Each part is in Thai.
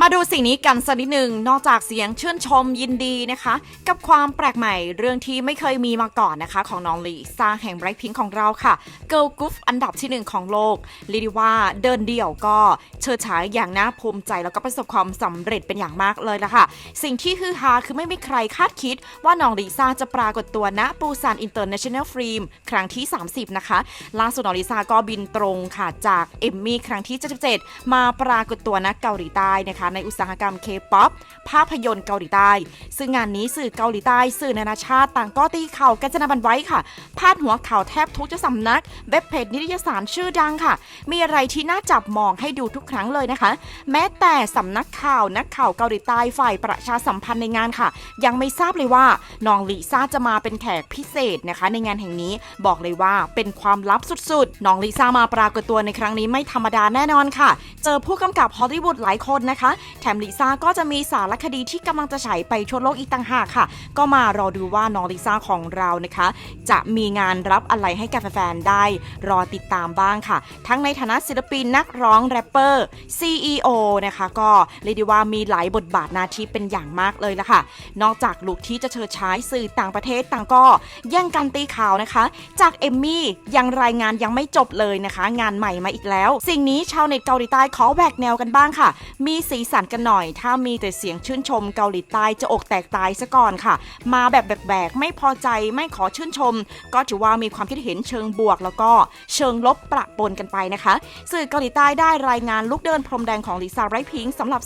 มาดูสิ่งนี้กันสักนิดหนึ่งนอกจากเสียงชื่นชมยินดีนะคะ กับความแปลกใหม่เรื่องที่ไม่เคยมีมาก่อนนะคะ ของน้องลีซาแห่งไบรท์พิงของเราค่ะเกิลก o ฟอันดับที่หนึ่งของโลกเรียกได้ว่าเดินเดี่ยวก็เชิดฉายอย่างน่าภูมิใจแล้วก็ประสบความสำเร็จเป็นอย่างมากเลยละค่ะ สิ่งที่ฮือฮาคือไม่มีใครคาดคิดว่าน้องลีซ่าจะปรากฏตัวณปูซานอินเตอร์เนชั่นแนลฟิล์มครั้งที่ 30 นะคะล่าสุดน้องลิซ่าก็บินตรงค่ะจากเอมมี่ครั้งที่77มาปรากฏตัวณเกาหลีใต้นะคะในอุตสาหกรรมเคป๊อปภาพยนตร์เกาหลีใต้ ซึ่งงานนี้สื่อเกาหลีใต้ สื่อนานาชาติต่างก็ตีข่าวกันจะนำบันไว้ค่ะ พาดหัวข่าวแทบทุกจะสำนักเว็บเพจนิตยสารชื่อดังค่ะ มีอะไรที่น่าจับมองให้ดูทุกครั้งเลยนะคะ แม้แต่สำนักข่าวนักข่าวเกาหลีใต้ฝ่ายประชาสัมพันธ์ในงานค่ะ ยังไม่ทราบเลยว่าน้องลิซ่าจะมาเป็นแขกพิเศษนะคะ ในงานแห่งนี้บอกเลยว่าเป็นความลับสุดๆน้องลิซ่ามาปรากฏตัวในครั้งนี้ไม่ธรรมดาแน่นอนค่ะ เจอผู้กำกับฮอลลีวูดหลายคนนะคะแถมลิซ่าก็จะมีสารคดีที่กำลังจะฉายไปทั่วโลกอีกต่างหากค่ะ ก็มารอดูว่าน้องลิซ่าของเรานะคะ จะมีงานรับอะไรให้กับแฟนๆได้ รอติดตามบ้างค่ะ ทั้งในฐานะศิลปินนักร้องแรปเปอร์ CEO นะคะก็เรียกได้ว่ามีหลายบทบาทหน้าที่เป็นอย่างมากเลยละค่ะ นอกจากลุคที่จะเชิดฉายสื่อต่างประเทศต่างก็แย่งกันตีข่าวนะคะ จากเอมมี่ยังรายงานยังไม่จบเลยนะคะ งานใหม่มาอีกแล้ว สิ่งนี้ชาวเน็ตเกาหลีใต้ขอแหวกแนวกันบ้างค่ะ มีสีสันกันหน่อย ถ้ามีแต่เสียงชื่นชมเกาหลีใต้จะอกแตกตายซะก่อนค่ะ มาแบบแบกๆไม่พอใจไม่ขอชื่นชม ก็ถือว่ามีความคิดเห็นเชิงบวก แล้วก็เชิงลบประปนกันไปนะคะ สื่อเกาหลีใต้ได้รายงานลุกเดินพรมแดงของลิซ่าไรพิงสำหรับ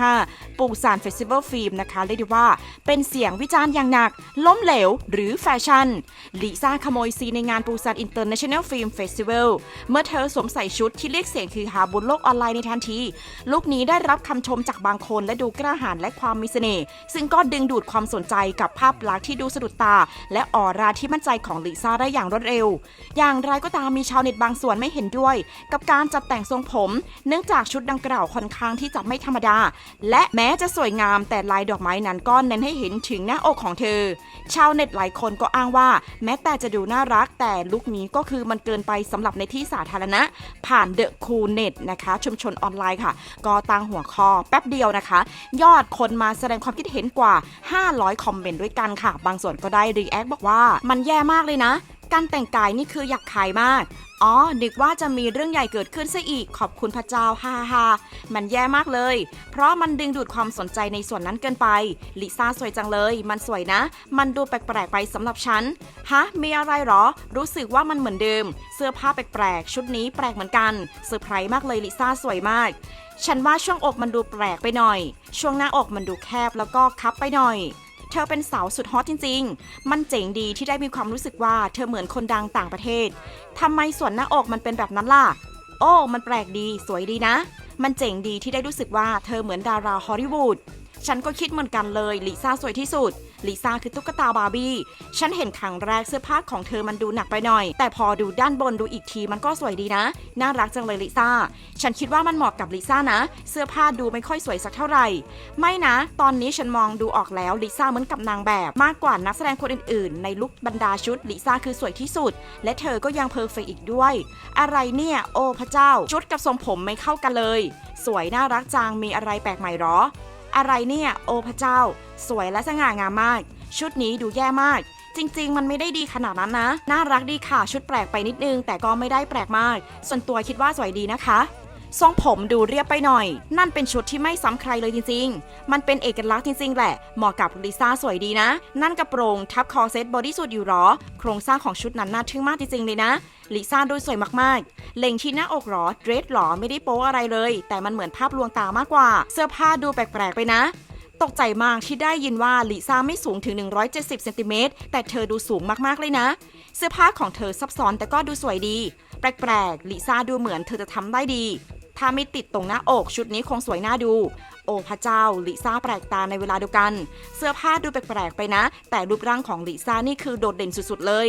2025 ปูซานเฟสติวัลฟิล์มนะคะเรียกได้ว่า เป็นเสียงวิจารณ์อย่างหนัก ล้มเหลว หรือแฟชั่นลิซ่าขโมยซีในงานปูซานอินเตอร์เนชั่นแนลฟิล์มเฟสติวัลเมื่อเธอสวมใส่ชุดที่เรียกเสียงคือหาบนโลกออนไลน์ในทันทีลุคนี้ได้รับคำชมจากบางคนและดูกล้าหาญและความมีเสน่ห์ซึ่งก็ดึงดูดความสนใจกับภาพลักษณ์ที่ดูสะดุดตา และออร่าที่มั่นใจของลิซ่าได้อย่างรวดเร็ว อย่างไรก็ตามมีชาวเน็ตบางส่วนไม่เห็นด้วย กับการจัดแต่งทรงผม เนื่องจากชุดดังกล่าวค่อนข้างที่จะไม่ธรรมดา และแม้จะสวยงามแต่ลายดอกไม้นั้นก็เน้นให้เห็นถึงหน้าอกของเธอ ชาวเน็ตหลายคนก็อ้างว่า แม้แต่จะดูน่ารักแต่ลุคนี้ก็คือมันเกินไปสำหรับในที่สาธารณะ ผ่านเดอะคูเน็ตนะคะชุมชนออนไลน์ค่ะ ก็ตั้งหัวข้อแป๊บเดียวนะคะ ยอดคนมาแสดงความคิดเห็นกว่า 500 คอมเมนต์ด้วยกันค่ะ บางส่วนก็ได้รีแอคบอกว่ามันแย่มากเลยนะ การแต่งกายนี่คืออยากขายมาก อ๋อ นึกว่าจะมีเรื่องใหญ่เกิดขึ้นซะอีก ขอบคุณพระเจ้าฮ่าฮ่ามันแย่มากเลย เพราะมันดึงดูดความสนใจในส่วนนั้นเกินไป ลิซ่าสวยจังเลย มันสวยนะ มันดูแปลกๆไปสำหรับฉัน ฮะ มีอะไรหรอ รู้สึกว่ามันเหมือนเดิม เสื้อผ้าแปลกๆ ชุดนี้แปลกเหมือนกัน เซอร์ไพรส์มากเลยลิซ่าสวยมากฉันว่าช่วงอกมันดูแปลกไปหน่อย ช่วงหน้าอกมันดูแคบแล้วก็คับไปหน่อย เธอเป็นสาวสุดฮอตจริง ๆ มันเจ๋งดีที่ได้มีความรู้สึกว่าเธอเหมือนคนดังต่างประเทศ ทำไมส่วนหน้าอกมันเป็นแบบนั้นล่ะ โอ้ มันแปลกดี สวยดีนะ มันเจ๋งดีที่ได้รู้สึกว่าเธอเหมือนดาราฮอลลีวูด ฉันก็คิดเหมือนกันเลยลิซ่าสวยที่สุดลิซ่าคือตุ๊กตาบาร์บี้ ฉันเห็นครั้งแรกเสื้อผ้าของเธอมันดูหนักไปหน่อย แต่พอดูด้านบนดูอีกทีมันก็สวยดีนะ น่ารักจังเลยลิซ่า ฉันคิดว่ามันเหมาะกับลิซ่านะ เสื้อผ้าดูไม่ค่อยสวยสักเท่าไหร่ ไม่นะ ตอนนี้ฉันมองดูออกแล้วลิซ่าเหมือนกับนางแบบ มากกว่านักแสดงคนอื่นๆ ในลุคบรรดาชุดลิซ่าคือสวยที่สุด และเธอก็ยังเพอร์เฟกต์อีกด้วย อะไรเนี่ย โอ้พระเจ้า ชุดกับทรงผมไม่เข้ากันเลย สวยน่ารักจังมีอะไรแปลกใหม่หรอ อะไรเนี่ย โอพระเจ้า สวยและสง่างามมาก ชุดนี้ดูแย่มาก จริง ๆ มันไม่ได้ดีขนาดนั้นนะ น่ารักดีค่ะ ชุดแปลกไปนิดนึง แต่ก็ไม่ได้แปลกมาก ส่วนตัวคิดว่าสวยดีนะคะทรงผมดูเรียบไปหน่อย นั่นเป็นชุดที่ไม่ซ้ำใครเลยจริง ๆ มันเป็นเอกลักษณ์จริง ๆ แหละ เหมาะกับลิซ่าสวยดีนะ นั่นกระโปรง ทับคอเซ็ตบอดี้สูทอยู่หรอ โครงสร้างของชุดนั้นน่าทึ่งมากจริง ๆ เลยนะ ลิซ่าดูสวยมากๆ เล็งที่หน้าอกหรอ เดรสหรอ ไม่ได้โป๊อะไรเลย แต่มันเหมือนภาพลวงตามากกว่า เสื้อผ้าดูแปลกๆไปนะตกใจมากที่ได้ยินว่าลิซ่าไม่สูงถึง 170 เซนติเมตร แต่เธอดูสูงมากๆ เลยนะ เสื้อผ้าของเธอซับซ้อนแต่ก็ดูสวยดี แปลกๆ ลิซ่าดูเหมือนเธอจะทำได้ดี ถ้าไม่ติดตรงหน้าอกชุดนี้คงสวยน่าดู อ้พระเจ้าลิซ่าแปลกตาในเวลาเดียวกัน เสื้อผ้าดูแปลกๆไปนะ แต่รูปร่างของลิซ่านี่คือโดดเด่นสุดๆเลย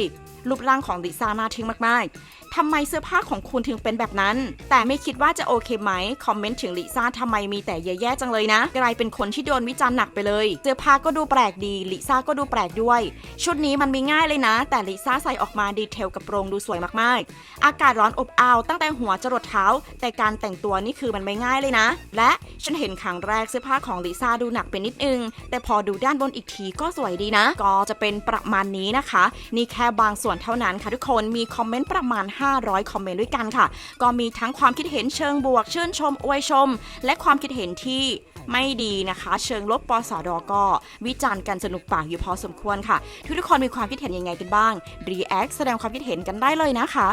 รูปร่างของลิซ่าน่าทึ่งมากๆทำไมเสื้อผ้าของคุณถึงเป็นแบบนั้น แต่ไม่คิดว่าจะโอเคไหม คอมเมนต์ถึงลิซ่าทำไมมีแต่แย่ๆจังเลยนะ กลายเป็นคนที่โดนวิจารณ์หนักไปเลย เสื้อผ้าก็ดูแปลกดีลิซ่าก็ดูแปลกด้วย ชุดนี้มันมีง่ายเลยนะ แต่ลิซ่าใส่ออกมาดีเทลกระโปรงดูสวยมากๆ อากาศร้อนอบอ้าวตั้งแต่หัวจรดเท้า แต่การแต่งตัวนี่คือมันไม่ง่ายเลยนะ และฉันเห็นครั้งแรแรกเสื้อผ้าของลิซ่าดูหนักไปนิดนึง แต่พอดูด้านบนอีกทีก็สวยดีนะ ก็จะเป็นประมาณนี้นะคะ นี่แค่บางส่วนเท่านั้นค่ะทุกคนมีคอมเมนต์ประมาณ 500 คอมเมนต์ด้วยกันค่ะ ก็มีทั้งความคิดเห็นเชิงบวกชื่นชมอวยชม และความคิดเห็นที่ไม่ดีนะคะ เชิงลบปสดก็ วิจารณ์กันสนุกปากอยู่พอสมควรค่ะ ทุกๆคนมีความคิดเห็นยังไงกันบ้างรีแอคแสดงความคิดเห็นกันได้เลยนะคะ